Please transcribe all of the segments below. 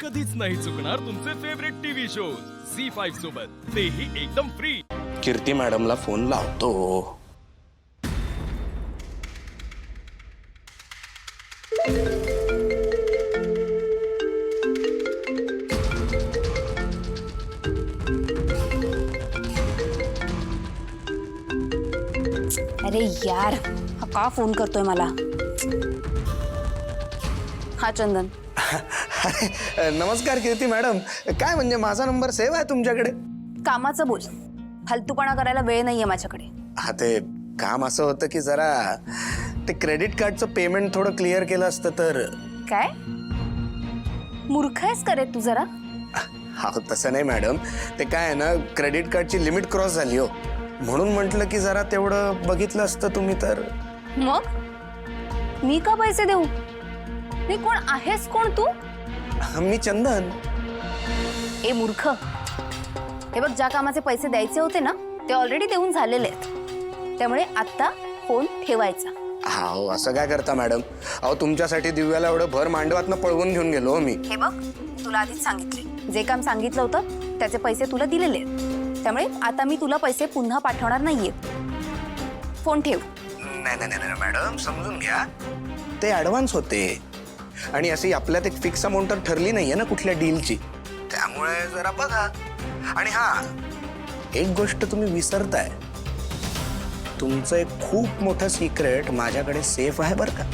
कधीच नाही चुकणार तुमचे favourite TV shows C five सोबत. तेही एकदम फ्री कीर्ती मॅडमला फोन लावतो. अरे यार हा का फोन करतोय मला? हा चंदन. अरे, नमस्कार कीर्ती मॅडम. काय म्हणजे माझा नंबर सेव्ह आहे तुमच्याकडे? कामाचं बोल. फालतूपणा करायला वेळ नाहीये माझ्याकडे. हा ते काम असं होतं की जरा ते क्रेडिट कार्डचं पेमेंट थोडं क्लिअर केलं असतं तर. काय? मूर्ख आहेस का रे तू जरा? हा तसं नाही मॅडम. ते काय आहे ना क्रेडिट कार्डची लिमिट क्रॉस झाली हो. म्हणून म्हटलं की जरा तेवढं बघितलं असतं तुम्ही तर. मग? मी का पैसे देऊ? मी कोण आहेस कोण तू? मी चंदन. ए मूर्ख. हे बघ ज्या कामाचे पैसे द्यायचे होते ना ते ऑलरेडी देऊन झालेले आहेत. त्यामुळे आता फोन ठेवायचा. हा हो असं काय करता मॅडम? अहो तुमच्यासाठी दिव्याला एवढं भर मांडवातनं पळवून घेऊन गेलो हो मी. हे बघ मी तुला आधीच सांगितले. जे काम सांगितलं होतं त्याचे पैसे तुला दिलेले आहेत. त्यामुळे आता मी तुला पैसे पुन्हा पाठवणार नाहीये. फोन ठेव. नाही नाही नाही नाही, मॅडम समजून घ्या. ते ऍडव्हान्स होते. आणि अशी आपल्यात एक फिक्स अमाऊंट तर ठरली नाहीये ना कुठल्या डीलची त्यामुळे जरा बघा. आणि हा एक गोष्ट तुम्ही विसरताय. तुमचं एक खूप मोठं सिक्रेट माझ्याकडे सेफ आहे बरं का.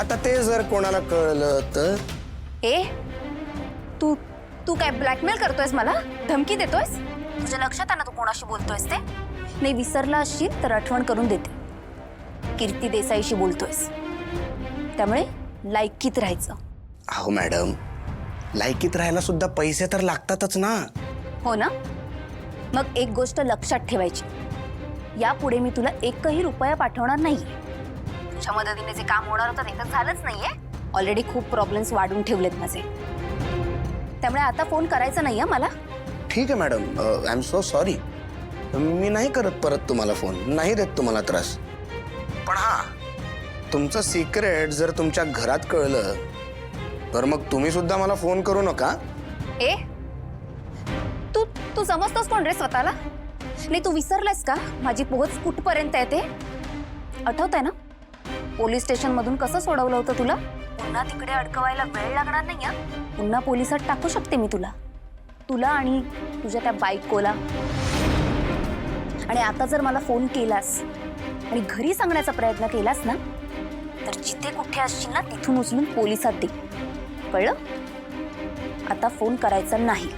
आता ते जर कोणाला कळलं तर? ए तू तू काय ब्लॅकमेल करतोयस मला? धमकी देतोयस? तुझ्या लक्षात आहे ना तू कोणाशी बोलतोयस ते. नाही विसरला असशील तर आठवण करून देते. कीर्ती देसाईशी बोलतोयस. त्यामुळे लायकीत राहायचं. अहो मॅडम लायकीत राहायला सुद्धा पैसे तर लागतातच ना. हो ना? मग एक गोष्ट लक्षात ठेवायची. यापुढे मी तुला एकही रुपया पाठवणार नाहीये. तुझ्या मदतीने जे काम होणार होतं ते तर झालंच नाहीये. ऑलरेडी खूप प्रॉब्लेम्स वाढून ठेवलेत माझे. त्यामुळे आता फोन करायचा नाहीये मला. ठीक आहे madam. I am so sorry मी नाही करत परत तुम्हाला फोन नाही देत तुम्हाला त्रास. पण हा तुमचं सिक्रेट जर तुमच्या घरात कळलं तर मग तुम्ही सुद्धा मला फोन करू नका. ए तू तू समजतोस कोण रे स्वतःला? नाही तू विसरलास का? माझी पोहोच कुठपर्यंत आहे ते? आठवत आहे ना? पोलीस स्टेशन मधून कसं सोडवलं होतं तुला? पुन्हा तिकडे अडकवायला वेळ लागणार नाही हा? पुन्हा पोलिसात टाकू शकते मी तुला. तुला आणि तुझ्या त्या बायकोला. आणि आता जर मला फोन केलास आणि घरी सांगण्याचा प्रयत्न केलास ना तर जिथे कुठे असशील ना तिथून उचलून पोलिसात दे. कळलं? आता फोन करायचा नाही.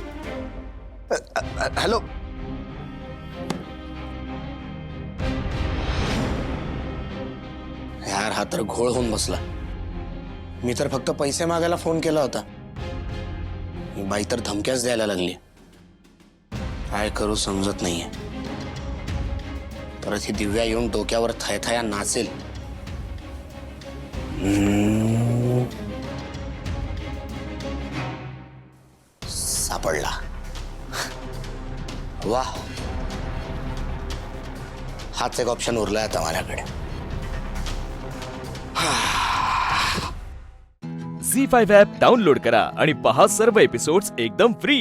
हॅलो? यार हा तर घोळ होऊन बसला. मी तर फक्त पैसे मागायला फोन केला होता. ही बाई तर धमक्याच द्यायला लागली. काय करू समजत नाहीये. परत ही दिव्या येऊन डोक्यावर थयथया नाचेल. सापडला. वा हाच एक ऑप्शन उरलाय आता माझ्याकडे. झी फाईव्ह ॲप डाउनलोड करा आणि पहा सर्व एपिसोड्स एकदम फ्री